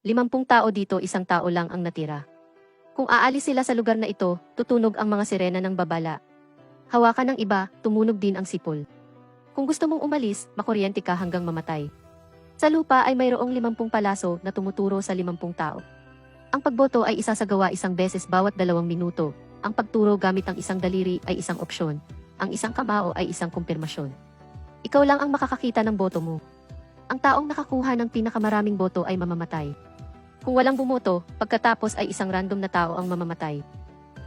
Limampung tao dito, isang tao lang ang natira. Kung aalis sila sa lugar na ito, tutunog ang mga sirena ng babala. Hawakan ng iba, tumunog din ang sipol. Kung gusto mong umalis, makuryente ka hanggang mamatay. Sa lupa ay mayroong limampung palaso na tumuturo sa limampung tao. Ang pagboto ay isasagawa isang beses bawat dalawang minuto. Ang pagturo gamit ang isang daliri ay isang opsyon. Ang isang kamao ay isang kumpirmasyon. Ikaw lang ang makakakita ng boto mo. Ang taong nakakuha ng pinakamaraming boto ay mamamatay. Kung walang bumoto, pagkatapos ay isang random na tao ang mamamatay.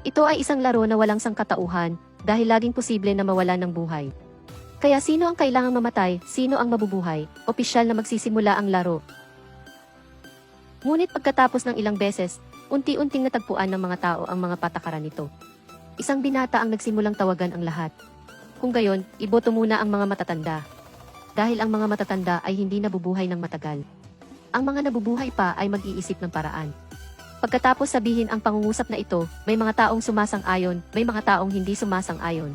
Ito ay isang laro na walang sangkatauhan dahil laging posible na mawala ng buhay. Kaya sino ang kailangang mamatay, sino ang mabubuhay, opisyal na magsisimula ang laro. Ngunit pagkatapos ng ilang beses, unti-unting natagpuan ng mga tao ang mga patakaran nito. Isang binata ang nagsimulang tawagan ang lahat. Kung gayon, iboto muna ang mga matatanda. Dahil ang mga matatanda ay hindi nabubuhay ng matagal. Ang mga nabubuhay pa ay mag-iisip ng paraan. Pagkatapos sabihin ang pangungusap na ito, may mga taong sumasang-ayon, may mga taong hindi sumasang-ayon.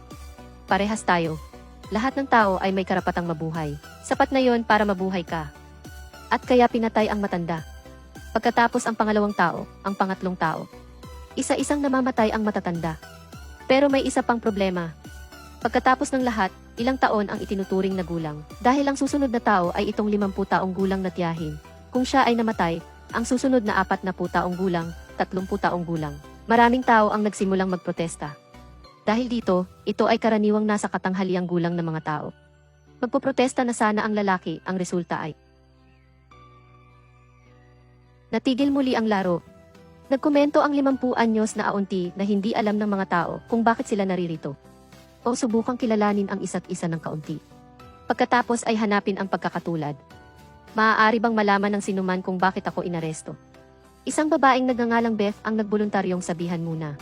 Parehas tayo. Lahat ng tao ay may karapatang mabuhay. Sapat na yon para mabuhay ka. At kaya pinatay ang matanda. Pagkatapos ang pangalawang tao, ang pangatlong tao. Isa-isang namamatay ang matatanda. Pero may isa pang problema. Pagkatapos ng lahat, ilang taon ang itinuturing na gulang. Dahil ang susunod na tao ay itong 50 taong gulang na tiyahin. Kung siya ay namatay, ang susunod na apat na taong gulang, 30 taong gulang. Maraming tao ang nagsimulang magprotesta. Dahil dito, ito ay karaniwang nasa katanghaliang gulang ng mga tao. Magpoprotesta na sana ang lalaki, ang resulta ay Natigil muli ang laro. Nagkomento ang 50 anyos na auntie na hindi alam ng mga tao kung bakit sila naririto. O subukang kilalanin ang isa't isa ng kaunti. Pagkatapos ay hanapin ang pagkakatulad. Maaari bang malaman ng sinuman kung bakit ako inaresto? Isang babaeng nagngangalang Beth ang nagboluntaryong sabihan muna.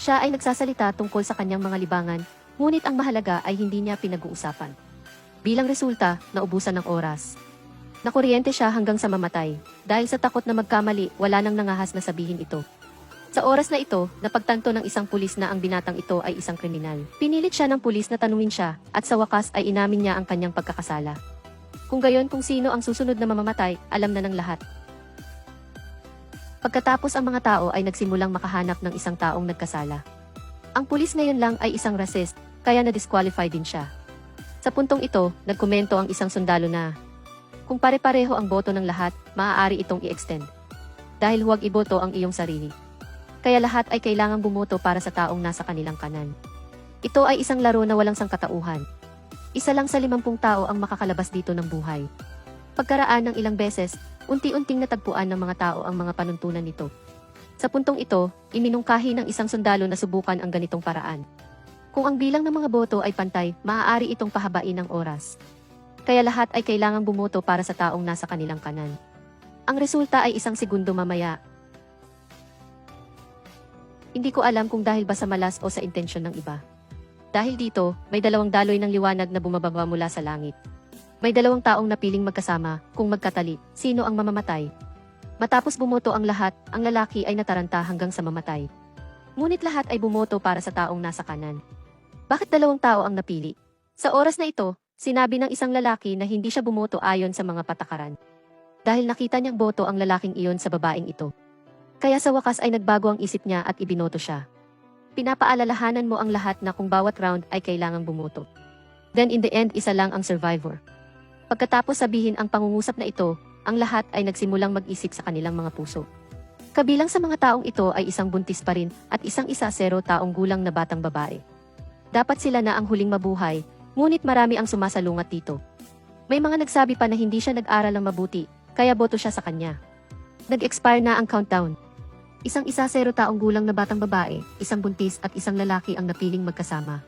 Siya ay nagsasalita tungkol sa kanyang mga libangan, ngunit ang mahalaga ay hindi niya pinag-uusapan. Bilang resulta, naubusan ng oras. Nakuryente siya hanggang sa mamatay. Dahil sa takot na magkamali, wala nang nangahas na sabihin ito. Sa oras na ito, napagtanto ng isang pulis na ang binatang ito ay isang kriminal. Pinilit siya ng pulis na tanungin siya, at sa wakas ay inamin niya ang kanyang pagkakasala. Kung gayon kung sino ang susunod na mamamatay, alam na ng lahat. Pagkatapos ang mga tao ay nagsimulang makahanap ng isang taong nagkasala. Ang pulis ngayon lang ay isang racist, kaya na-disqualify din siya. Sa puntong ito, nagkomento ang isang sundalo na, kung pare-pareho ang boto ng lahat, maaari itong i-extend. Dahil huwag iboto ang iyong sarili. Kaya lahat ay kailangang bumoto para sa taong nasa kanilang kanan. Ito ay isang laro na walang sangkatauhan. Isa lang sa limampung tao ang makakalabas dito ng buhay. Pagkaraan ng ilang beses, unti-unting natagpuan ng mga tao ang mga panuntunan nito. Sa puntong ito, iminungkahi ng isang sundalo na subukan ang ganitong paraan. Kung ang bilang ng mga boto ay pantay, maaari itong pahabain ng oras. Kaya lahat ay kailangang bumoto para sa taong nasa kanilang kanan. Ang resulta ay isang segundo mamaya. Hindi ko alam kung dahil ba sa malas o sa intensyon ng iba. Dahil dito, may dalawang daloy ng liwanag na bumababa mula sa langit. May dalawang taong napiling magkasama, kung magkatali, sino ang mamamatay. Matapos bumoto ang lahat, ang lalaki ay nataranta hanggang sa mamatay. Ngunit lahat ay bumoto para sa taong nasa kanan. Bakit dalawang tao ang napili? Sa oras na ito, sinabi ng isang lalaki na hindi siya bumoto ayon sa mga patakaran. Dahil nakita niyang boto ang lalaking iyon sa babaeng ito. Kaya sa wakas ay nagbago ang isip niya at ibinoto siya. Pinapaalalahanan mo ang lahat na kung bawat round ay kailangang bumoto. Then in the end, isa lang ang survivor. Pagkatapos sabihin ang pangungusap na ito, ang lahat ay nagsimulang mag-isip sa kanilang mga puso. Kabilang sa mga taong ito ay isang buntis pa rin at isang isa zero taong gulang na batang babae. Dapat sila na ang huling mabuhay, ngunit marami ang sumasalungat dito. May mga nagsabi pa na hindi siya nag-aral ng mabuti, kaya boto siya sa kanya. Nag-expire na ang countdown. Isang isa zero taong gulang na batang babae, isang buntis at isang lalaki ang napiling magkasama.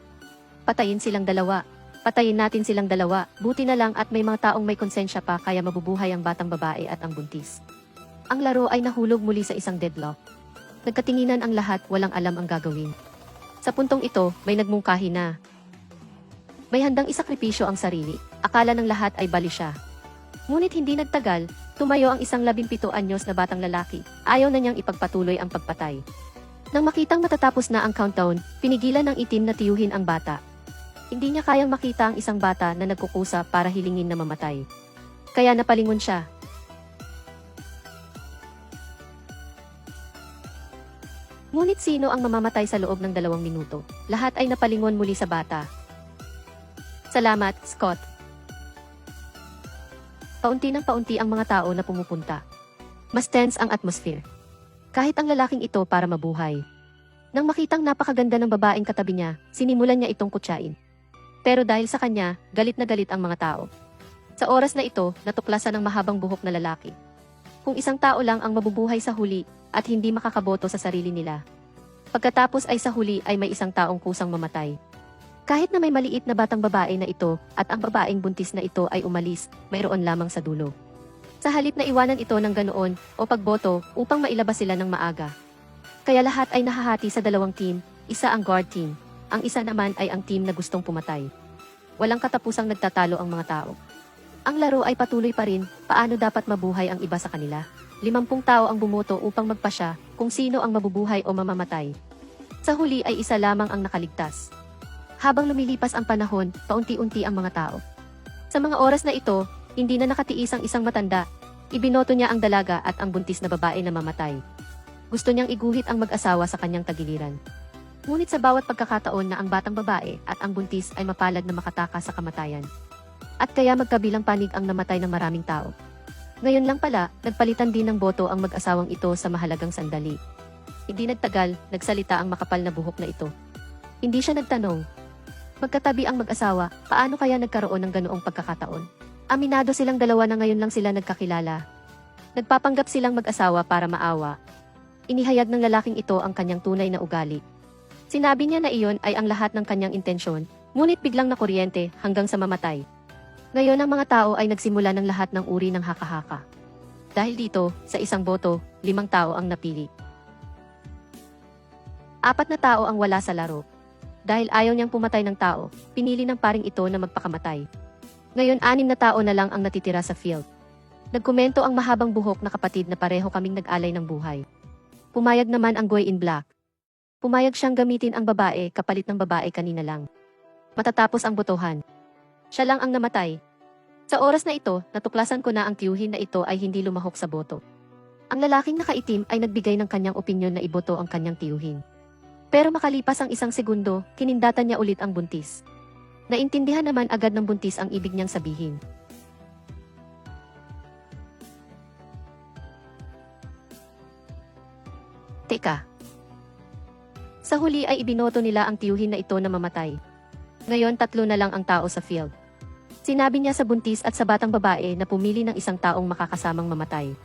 Patayin silang dalawa. Patayin natin silang dalawa. Buti na lang at may mga taong may konsensya pa kaya mabubuhay ang batang babae at ang buntis. Ang laro ay nahulog muli sa isang deadlock. Nagkatinginan ang lahat, walang alam ang gagawin. Sa puntong ito, may nagmungkahi na. May handang isakripisyo ang sarili. Akala ng lahat ay bali siya. Ngunit hindi nagtagal, Tumayo ang isang labimpito anyos na batang lalaki. Ayaw na niyang ipagpatuloy ang pagpatay. Nang makitang matatapos na ang countdown, pinigilan ng itim na tiyuhin ang bata. Hindi niya kayang makita ang isang bata na nagkukusa para hilingin na mamatay. Kaya napalingon siya, Ngunit sino ang mamamatay sa loob ng dalawang minuto? Lahat ay napalingon muli sa bata. Salamat, Scott. Paunti ng paunti ang mga tao na pumupunta. Mas tense ang atmosphere. Kahit ang lalaking ito para mabuhay. Nang makitang napakaganda ng babaeng katabi niya, sinimulan niya itong kutsain. Pero dahil sa kanya, galit na galit ang mga tao. Sa oras na ito, natuklasan ng mahabang buhok na lalaki. Kung isang tao lang ang mabubuhay sa huli at hindi makakaboto sa sarili nila. Pagkatapos ay sa huli ay may isang taong kusang mamatay. Kahit na may maliit na batang babae na ito at ang babaeng buntis na ito ay umalis, mayroon lamang sa dulo. Sa halip na iwanan ito ng ganoon o pagboto upang mailabas sila ng maaga. Kaya lahat ay nahahati sa dalawang team, isa ang guard team, ang isa naman ay ang team na gustong pumatay. Walang katapusang nagtatalo ang mga tao. Ang laro ay patuloy pa rin, paano dapat mabuhay ang iba sa kanila. Limampung tao ang bumoto upang magpasya kung sino ang mabubuhay o mamamatay. Sa huli ay isa lamang ang nakaligtas. Habang lumilipas ang panahon, paunti-unti ang mga tao. Sa mga oras na ito, hindi na nakatiis ang isang matanda. Ibinoto niya ang dalaga at ang buntis na babae na mamatay. Gusto niyang iguhit ang mag-asawa sa kanyang tagiliran. Ngunit sa bawat pagkakataon na ang batang babae at ang buntis ay mapalad na makataka sa kamatayan. At kaya magkabilang panig ang namatay ng maraming tao. Ngayon lang pala, nagpalitan din ng boto ang mag-asawang ito sa mahalagang sandali. Hindi nagtagal, nagsalita ang makapal na buhok na ito. Hindi siya nagtanong. Magkatabi ang mag-asawa, paano kaya nagkaroon ng ganoong pagkakataon? Aminado silang dalawa na ngayon lang sila nagkakilala. Nagpapanggap silang mag-asawa para maawa. Inihayag ng lalaking ito ang kanyang tunay na ugali. Sinabi niya na iyon ay ang lahat ng kanyang intensyon, ngunit biglang nakuryente hanggang sa mamatay. Ngayon ang mga tao ay nagsimula ng lahat ng uri ng haka-haka. Dahil dito, sa isang boto, limang tao ang napili. Apat na tao ang wala sa laro. Dahil ayaw niyang pumatay ng tao, pinili ng paring ito na magpakamatay. Ngayon anim na tao na lang ang natitira sa field. Nagkomento ang mahabang buhok na kapatid na pareho kaming nag-alay ng buhay. Pumayag naman ang goy in black. Pumayag siyang gamitin ang babae kapalit ng babae kanina lang. Matatapos ang botohan. Siya lang ang namatay. Sa oras na ito, natuklasan ko na ang tiyuhin na ito ay hindi lumahok sa boto. Ang lalaking nakaitim ay nagbigay ng kanyang opinyon na iboto ang kanyang tiyuhin. Pero makalipas ang isang segundo, kinindatan niya ulit ang buntis. Naintindihan naman agad ng buntis ang ibig niyang sabihin. Teka. Sa huli ay ibinoto nila ang tiyuhin na ito na mamatay. Ngayon tatlo na lang ang tao sa field. Sinabi niya sa buntis at sa batang babae na pumili ng isang taong makakasamang mamatay.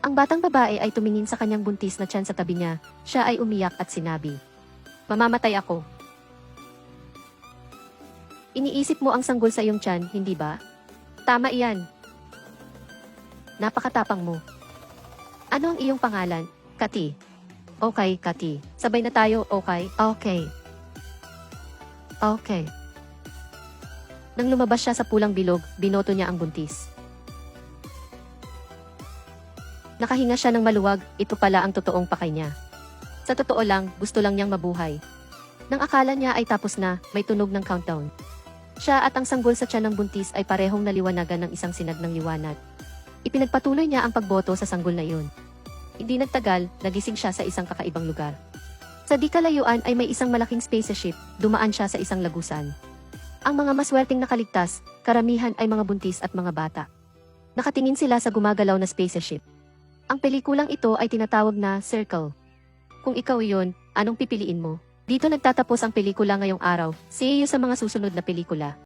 Ang batang babae ay tumingin sa kanyang buntis na tiyan sa tabi niya. Siya ay umiyak at sinabi, Mamamatay ako. Iniisip mo ang sanggol sa iyong tiyan, hindi ba? Tama iyan. Napakatapang mo. Ano ang iyong pangalan? Kati. Okay, Kati. Sabay na tayo, okay? Okay. Okay. Nang lumabas siya sa pulang bilog, binoto niya ang buntis. Nakahinga siya ng maluwag, ito pala ang totoong pakay niya. Sa totoo lang, gusto lang niyang mabuhay. Nang akala niya ay tapos na, may tunog ng countdown. Siya at ang sanggol sa tiyan ng buntis ay parehong naliwanagan ng isang sinag ng liwanag. Ipinagpatuloy niya ang pagboto sa sanggol na iyon. Hindi nagtagal, nagising siya sa isang kakaibang lugar. Sa di kalayuan ay may isang malaking spaceship, dumaan siya sa isang lagusan. Ang mga maswerteng nakaligtas, karamihan ay mga buntis at mga bata. Nakatingin sila sa gumagalaw na spaceship. Ang pelikulang ito ay tinatawag na Circle. Kung ikaw iyon, anong pipiliin mo? Dito nagtatapos ang pelikula ngayong araw. See you sa mga susunod na pelikula.